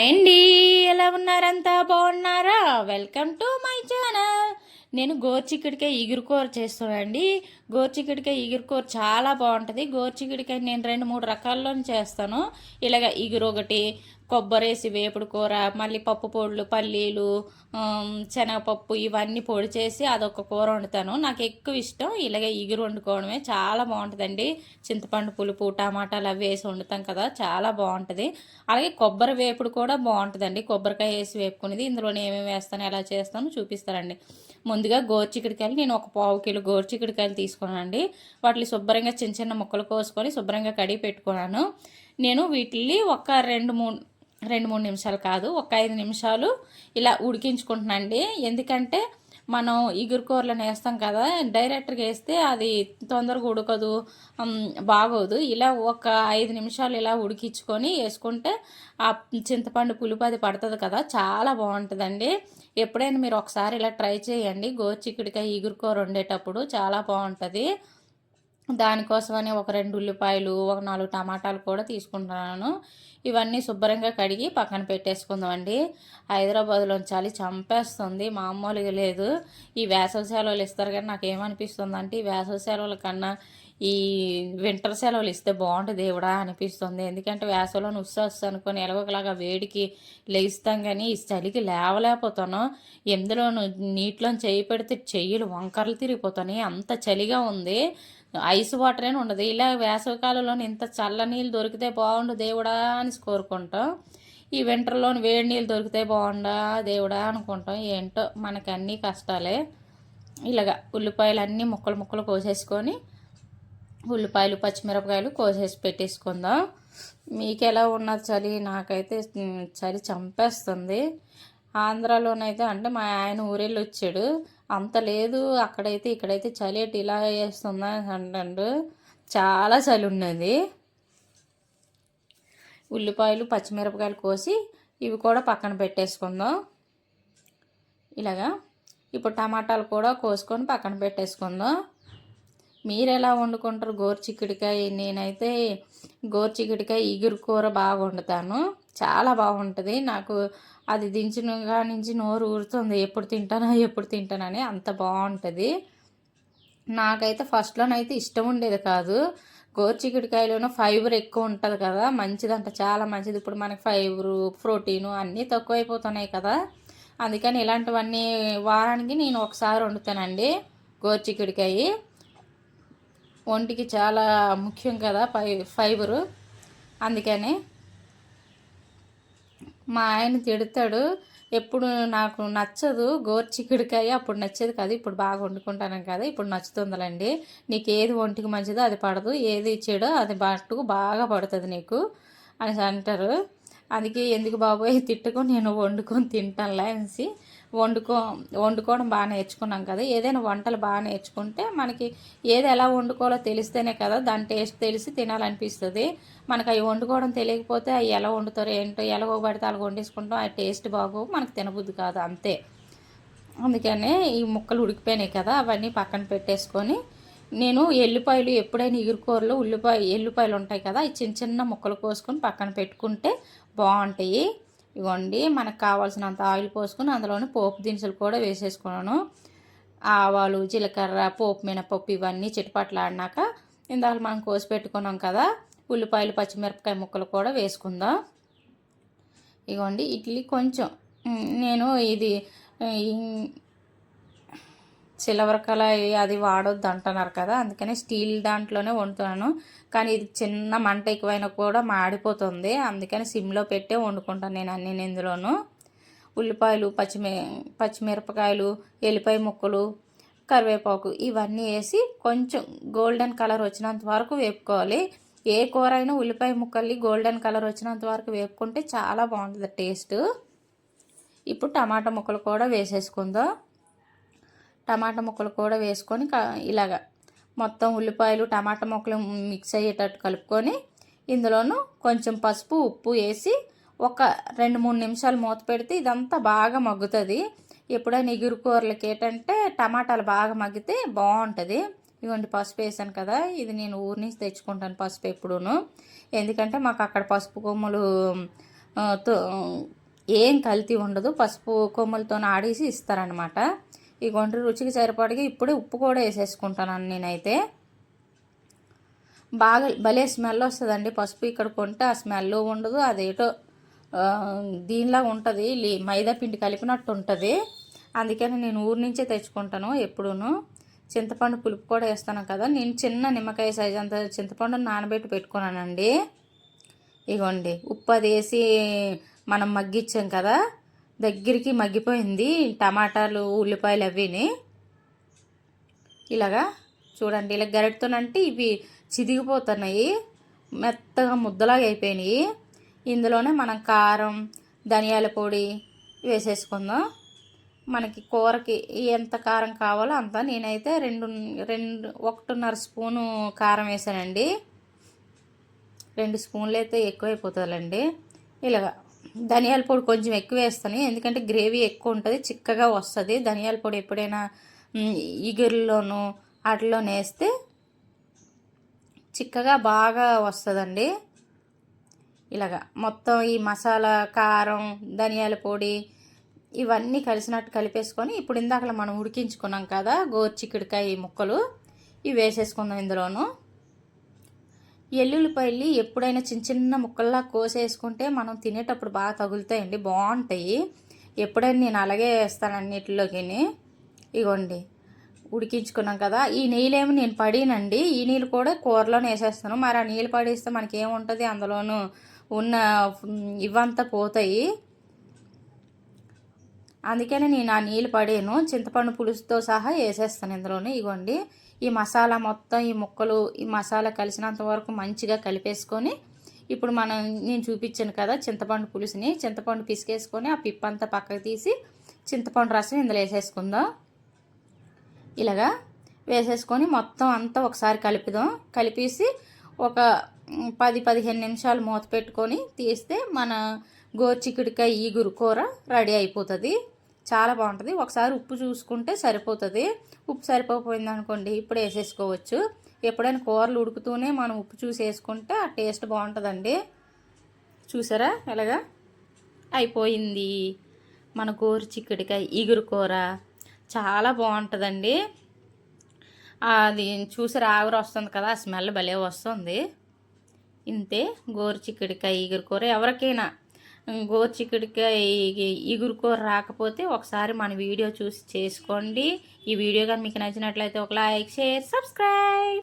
అండి ఎలా ఉన్నారంతా? బాగున్నారా? Welcome to my channel. నేను గోర్చిక్కుడికాయ ఇగురుకూర చేస్తానండి. గోర్చిక్కుడికాయ ఇగురుకూర చాలా బాగుంటుంది. గోర్చిక్కుడికాయ నేను రెండు మూడు రకాల్లో చేస్తాను. ఇలాగ ఇగురు ఒకటి కొబ్బరేసి వేపుడు కూర మళ్ళీ పప్పు పొడులు పల్లీలు శనగపప్పు ఇవన్నీ పొడి చేసి అదొక కూర వండుతాను. నాకు ఎక్కువ ఇష్టం ఇలాగే ఇగురు వండుకోవడమే. చాలా బాగుంటుందండి. చింతపండు పులుపు టమాటాలు అవి వేసి వండుతాం కదా చాలా బాగుంటుంది. అలాగే కొబ్బరి వేపుడు కూడా బాగుంటుందండి. కొబ్బరికాయ వేసి వేపుకునేది. ఇందులో ఏమేమి వేస్తాను ఎలా చేస్తాను చూపిస్తారండి ముందుగా గోరుచిక్కుడికాయలు నేను ఒక పావు కిలో గోరుచిక్కుడికాయలు తీసుకున్నానండి. వాటిని శుభ్రంగా చిన్న చిన్న ముక్కలు కోసుకొని శుభ్రంగా కడిగి పెట్టుకున్నాను. నేను వీటిని ఒక రెండు మూడు రెండు మూడు నిమిషాలు కాదు ఒక ఐదు నిమిషాలు ఇలా ఉడికించుకుంటున్నానండి. ఎందుకంటే మనం ఇగురు కూరలను వేస్తాం కదా డైరెక్ట్గా వేస్తే అది తొందరగా ఉడకదు బాగోదు. ఇలా ఒక ఐదు నిమిషాలు ఇలా ఉడికించుకొని వేసుకుంటే ఆ చింతపండు పులుపు అది పడుతుంది కదా చాలా బాగుంటుందండి. ఎప్పుడైనా మీరు ఒకసారి ఇలా ట్రై చేయండి. గోచిక్కుడికాయ ఇగురు కూర వండేటప్పుడు చాలా బాగుంటుంది. దానికోసమని ఒక రెండు ఉల్లిపాయలు ఒక నాలుగు టమాటాలు కూడా తీసుకుంటున్నాను. ఇవన్నీ శుభ్రంగా కడిగి పక్కన పెట్టేసుకుందామండి. హైదరాబాద్లో చలి చంపేస్తుంది. మామూలుగా లేదు. ఈ వేసవి సెలవులు ఇస్తారు కానీ నాకు ఏమనిపిస్తుంది అంటే ఈ వేసవి సెలవుల కన్నా ఈ వింటర్ సెలవులు ఇస్తే బాగుంటుంది దేవుడా అనిపిస్తుంది. ఎందుకంటే వేసవిలో ఉస్సొస్సు అనుకొని ఎలాగోలాగా వేడికి లేస్తాం కానీ ఈ చలికి లేవలేకపోతాను ఎందులోనూ నీటిలో చేయి పెడితే చెయ్యిలు వంకరలు తిరిగిపోతున్నాయి. అంత చలిగా ఉంది. ఐస్ వాటర్ అని ఉండదు. ఇలా వేసవికాలంలో ఇంత చల్ల నీళ్ళు దొరికితే బాగుండు దేవుడా అని కోరుకుంటాం. ఈ వింటర్లో వేడి నీళ్ళు దొరికితే బాగుండా దేవుడా అనుకుంటాం. ఏంటో మనకి అన్నీ కష్టాలే. ఇలాగా ఉల్లిపాయలు అన్నీ ముక్కలు ముక్కలు కోసేసుకొని ఉల్లిపాయలు పచ్చిమిరపకాయలు కోసేసి పెట్టేసుకుందాం. మీకు ఎలా ఉన్నది చలి? నాకైతే చలి చంపేస్తుంది. ఆంధ్రాలోనైతే అంటే మా ఆయన ఊరెళ్ళి వచ్చాడు అంత లేదు. అక్కడైతే ఇక్కడైతే చలి ఎటు ఇలా వేస్తుందా అంటాడు. చాలా చలి ఉన్నది. ఉల్లిపాయలు పచ్చిమిరపకాయలు కోసి ఇవి కూడా పక్కన పెట్టేసుకుందాం. ఇలాగా. ఇప్పుడు టమాటాలు కూడా కోసుకొని పక్కన పెట్టేసుకుందాం. మీరు ఎలా వండుకుంటారు గోరు చిక్కుడికాయ? నేనైతే గోరు చిక్కుడికాయ ఇగురు కూర బాగా వండుతాను. చాలా బాగుంటుంది. నాకు అది దించిన నుంచి నోరు ఊరుతుంది. ఎప్పుడు తింటానా ఎప్పుడు తింటానని అంత బాగుంటుంది. నాకైతే ఫస్ట్లోనైతే ఇష్టం ఉండేది కాదు. గోరుచిక్కుడికాయలోనూ ఫైబర్ ఎక్కువ ఉంటుంది కదా మంచిదంట చాలా మంచిది. ఇప్పుడు మనకి ఫైబరు ప్రోటీను అన్నీ తక్కువైపోతున్నాయి కదా. అందుకని ఇలాంటివన్నీ వారానికి నేను ఒకసారి వండుతానండి గోరుచిక్కుడికాయ ఒంటికి చాలా ముఖ్యం కదా ఫై ఫైబరు. అందుకని మా ఆయన తిడతాడు ఎప్పుడు నాకు నచ్చదు గోర్చిక్కుడికాయ అప్పుడు నచ్చేది కాదు ఇప్పుడు బాగా వండుకుంటాను కదా ఇప్పుడు నచ్చుతుందిలండి. నీకు ఏది ఒంటికి మంచిదో అది పడదు ఏది ఇచ్చాడో అది బట్టుకు బాగా పడుతుంది నీకు అని అంటారు. అందుకే ఎందుకు బాబోయ్ తిట్టుకొని నేను వండుకొని తింటానులే అనేసి వండుకో వండుకోవడం బాగా నేర్చుకున్నాం కదా. ఏదైనా వంటలు బాగా నేర్చుకుంటే మనకి ఏది ఎలా వండుకోవాలో తెలిస్తేనే కదా దాని టేస్ట్ తెలిసి తినాలనిపిస్తుంది. మనకు అవి వండుకోవడం తెలియకపోతే అవి ఎలా వండుతారో ఏంటో ఎలా పడితే అలా వండేసుకుంటాం ఆ టేస్ట్ బాగో మనకు తినబుద్ది కాదు అంతే. అందుకనే ఈ ముక్కలు ఉడికిపోయినాయి కదా అవన్నీ పక్కన పెట్టేసుకొని నేను ఎల్లిపాయలు ఎప్పుడైనా ఇగురుకూరలో ఉల్లిపాయ ఎల్లిపాయలు ఉంటాయి కదా ఈ చిన్న చిన్న ముక్కలు కోసుకొని పక్కన పెట్టుకుంటే బాగుంటాయి. ఇవ్వండి మనకు కావాల్సినంత ఆయిల్ పోసుకొని అందులోనే పోపు దినుసులు కూడా వేసేసుకున్నాను. ఆవాలు జీలకర్ర పోపు మినపప్పు ఇవన్నీ చిటపట్లాడినాక ఇందాక మనం కోసి పెట్టుకున్నాం కదా ఉల్లిపాయలు పచ్చిమిరపకాయ ముక్కలు కూడా వేసుకుందాం. ఇగోండి ఇడ్లీ కొంచెం నేను ఇది సిల్వర్ కళాయి అది వాడొద్దు అంటున్నారు కదా అందుకని స్టీల్ దాంట్లోనే వండుతున్నాను కానీ ఇది చిన్న మంట ఎక్కువైనా కూడా మాడిపోతుంది. అందుకని సిమ్లో పెట్టే వండుకుంటాను నేను అన్ని ఇందులోను. ఉల్లిపాయలు పచ్చిమి పచ్చిమిరపకాయలు ఎల్లిపాయ ముక్కలు కరివేపాకు ఇవన్నీ వేసి కొంచెం గోల్డెన్ కలర్ వచ్చినంత వరకు వేపుకోవాలి. ఏ కూర అయినా ఉల్లిపాయ ముక్కల్ని గోల్డెన్ కలర్ వచ్చినంత వరకు వేపుకుంటే చాలా బాగుంటుంది టేస్ట్. ఇప్పుడు టమాటా ముక్కలు కూడా వేసేసుకుందాం. టమాటా ముక్కలు కూడా వేసుకొని ఇలాగ మొత్తం ఉల్లిపాయలు టమాటా ముక్కలు మిక్స్ అయ్యేటట్టు కలుపుకొని ఇందులోనూ కొంచెం పసుపు ఉప్పు వేసి ఒక రెండు మూడు నిమిషాలు మూత పెడితే ఇదంతా బాగా మగ్గుతుంది. ఎప్పుడైనా ఎగురు కూరలకి ఏంటంటే టమాటాలు బాగా మగ్గితే బాగుంటుంది. ఇవ్వండి పసుపు వేసాను కదా ఇది నేను ఊరి నుంచి తెచ్చుకుంటాను పసుపు ఎప్పుడూను. ఎందుకంటే మాకు అక్కడ పసుపు కొమ్మలు తో ఏం కల్తీ ఉండదు. పసుపు కొమ్మలతో ఆడేసి ఇస్తారనమాట ఈ గుండ్రి రుచికి సరిపడగా ఇప్పుడే ఉప్పు కూడా వేసేసుకుంటాను నేనైతే. బాగా భలే స్మెల్ వస్తుందండి పసుపు ఇక్కడ కొంటే ఆ స్మెల్ ఉండదు అదేటో దీనిలా ఉంటుంది లీ- మైదా పిండి కలిపినట్టు ఉంటుంది. అందుకని నేను ఊరి నుంచే తెచ్చుకుంటాను ఎప్పుడూను. చింతపండు పులుపు కూడా వేస్తాను కదా నేను చిన్న నిమ్మకాయ సైజ్ అంత చింతపండు నానబెట్టి పెట్టుకున్నానండి. ఇగోండి ఉప్పు అది వేసి మనం మగ్గిచ్చాం కదా దగ్గరికి మగ్గిపోయింది టమాటాలు ఉల్లిపాయలు అవిని ఇలాగా చూడండి ఇలా గరిటతోనంటే ఇవి చిదిగిపోతున్నాయి మెత్తగా ముద్దలాగా అయిపోయినాయి. ఇందులోనే మనం కారం ధనియాల పొడి వేసేసుకుందాం. మనకి కూరకి ఎంత కారం కావాలో అంత. నేనైతే రెండు రెండు ఒకటిన్నర స్పూను కారం వేసానండి. రెండు స్పూన్లు అయితే ఎక్కువైపోతుందండి. ఇలాగా ధనియాల పొడి కొంచెం ఎక్కువ వేస్తాను. ఎందుకంటే గ్రేవీ ఎక్కువ ఉంటుంది చిక్కగా వస్తుంది. ధనియాల పొడి ఎప్పుడైనా మ్, వాటిలో వేస్తే చిక్కగా బాగా వస్తుందండి. ఇలాగా మొత్తం ఈ మసాలా కారం ధనియాల పొడి ఇవన్నీ కలిసినట్టు కలిపేసుకొని ఇప్పుడు ఇందాక మనం ఉడికించుకున్నాం కదా గోరుచిక్కుడుకాయ ముక్కలు ఇవి వేసేసుకుందాం ఇందులోనూ. ఎల్లుల్లిపాయలు ఎప్పుడైనా చిన్న చిన్న ముక్కల్లా కోసేసుకుంటే మనం తినేటప్పుడు బాగా తగులుతాయండి. బాగుంటాయి. ఎప్పుడైనా నేను అలాగే వేస్తాను అన్నిటిలోకి ఇగోండి. ఉడికించుకున్నాం కదా. ఈ నీళ్ళేమి నేను పడినండి. ఈ నీళ్ళు కూడా కూరలోనే వేసేస్తాను. మరి ఆ నీళ్ళు పడిస్తే మనకి ఏముంటుంది అందులోనూ ఉన్న ఇవంతా పోతాయి. అందుకనే నేను ఆ నీళ్ళు పడేను. చింతపండు పులుసుతో సహా వేసేస్తాను ఇందులోనే. ఇగోండి. ఈ మసాలా మొత్తం ఈ ముక్కలు ఈ మసాలా కలిసినంత వరకు మంచిగా కలిపేసుకొని ఇప్పుడు మనం నేను చూపించాను కదా చింతపండు పులుసుని. చింతపండు పిసికేసుకొని ఆ పిప్పంతా పక్కకు తీసి చింతపండు రసం ఇందులో వేసేసుకుందాం. ఇలాగా వేసేసుకొని మొత్తం అంతా ఒకసారి కలుపుదాం. కలిపేసి ఒక పది పదిహేను నిమిషాలు మూత పెట్టుకొని తీస్తే మన గోరుచిక్కుడికాయ ఈగురు కూర రెడీ అయిపోతుంది. చాలా బాగుంటుంది. ఒకసారి ఉప్పు చూసుకుంటే సరిపోతుంది. ఉప్పు సరిపోయింది అనుకోండి ఇప్పుడు వేసేసుకోవచ్చు. ఎప్పుడైనా కూరలు ఉడుకుతూనే మనం ఉప్పు చూసి వేసుకుంటే ఆ టేస్ట్ బాగుంటుందండి. చూసారా? ఎలాగా? అయిపోయింది. మన గోరు చిక్కుడికాయ ఇగురు కూర చాలా బాగుంటుందండి. అది చూసి ఆవిరి వస్తుంది కదా ఆ స్మెల్ భలే వస్తుంది. ఇంతే గోరు చిక్కుడికాయ ఇగురు కూర ఎవరికైనా గోరు చిక్కుడికాయ కూర రాకపోతే ఒకసారి మన వీడియో చూసి చేసుకోండి. ఈ వీడియో కానీ మీకు నచ్చినట్లయితే ఒక లైక్ షేర్ సబ్స్క్రైబ్.